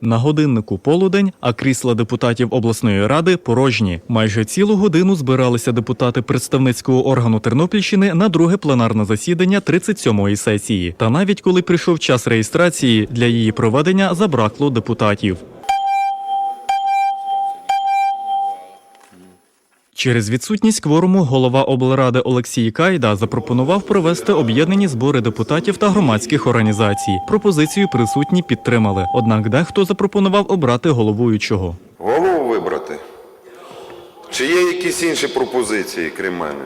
На годиннику полудень, а крісла депутатів обласної ради порожні. Майже цілу годину збиралися депутати представницького органу Тернопільщини на друге пленарне засідання 37-ї сесії. Та навіть коли прийшов час реєстрації, для її проведення забракло депутатів. Через відсутність кворуму голова облради Олексій Кайда запропонував провести об'єднані збори депутатів та громадських організацій. Пропозицію присутні підтримали. Однак дехто запропонував обрати головуючого. Голову вибрати? Чи є якісь інші пропозиції, крім мене?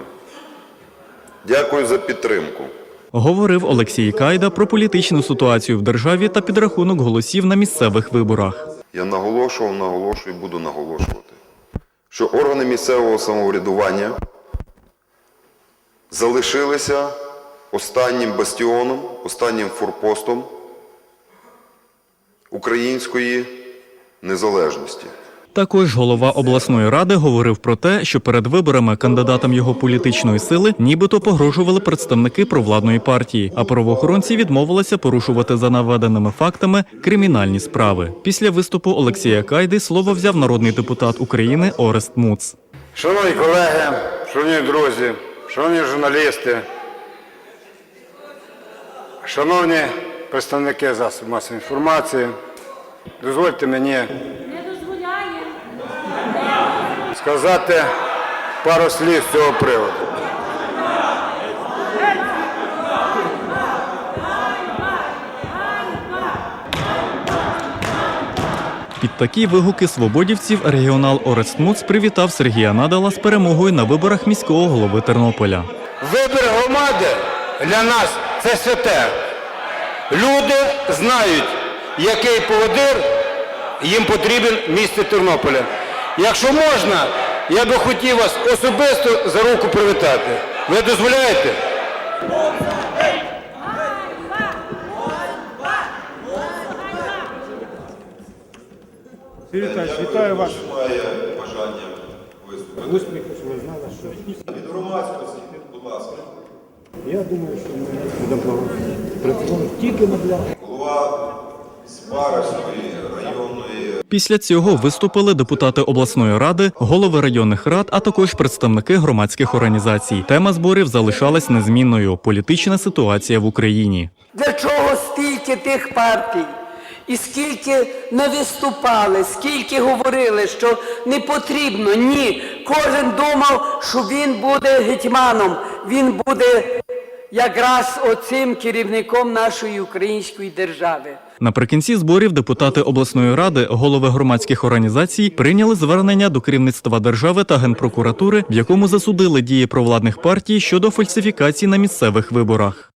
Дякую за підтримку. Говорив Олексій Кайда про політичну ситуацію в державі та підрахунок голосів на місцевих виборах. Я наголошував, наголошую і буду наголошувати, що органи місцевого самоврядування залишилися останнім бастіоном, останнім форпостом української незалежності. Також голова обласної ради говорив про те, що перед виборами кандидатам його політичної сили нібито погрожували представники провладної партії, а правоохоронці відмовилися порушувати за наведеними фактами кримінальні справи. Після виступу Олексія Кайди слово взяв народний депутат України Орест Муц. Шановні колеги, шановні друзі, шановні журналісти, шановні представники засобів масової інформації, дозвольте мені. Сказати пару слів з цього приводу. Під такі вигуки свободівців регіонал Орест Муц привітав Сергія Надала з перемогою на виборах міського голови Тернополя. Вибір громади для нас це святе. Люди знають, який поводир їм потрібен в місті Тернополя. Якщо можна, я би хотів вас особисто за руку привітати. Ви дозволяєте? Віталійович, вітаю вас. Має бажання виступити. Успіху, що ви знали, що Від громадськості, будь ласка. я думаю, що ми будемо працювати тільки на благо. Голова районної Після цього виступили депутати обласної ради, голови районних рад, а також представники громадських організацій. Тема зборів залишалась незмінною: політична ситуація в Україні. Для чого стільки тих партій? І скільки не виступали, скільки говорили, що не потрібно. Ні. Кожен думав, що він буде гетьманом, він буде якраз оцим керівником нашої української держави. Наприкінці зборів депутати обласної ради, голови громадських організацій прийняли звернення до керівництва держави та генпрокуратури, в якому засудили дії провладних партій щодо фальсифікацій на місцевих виборах.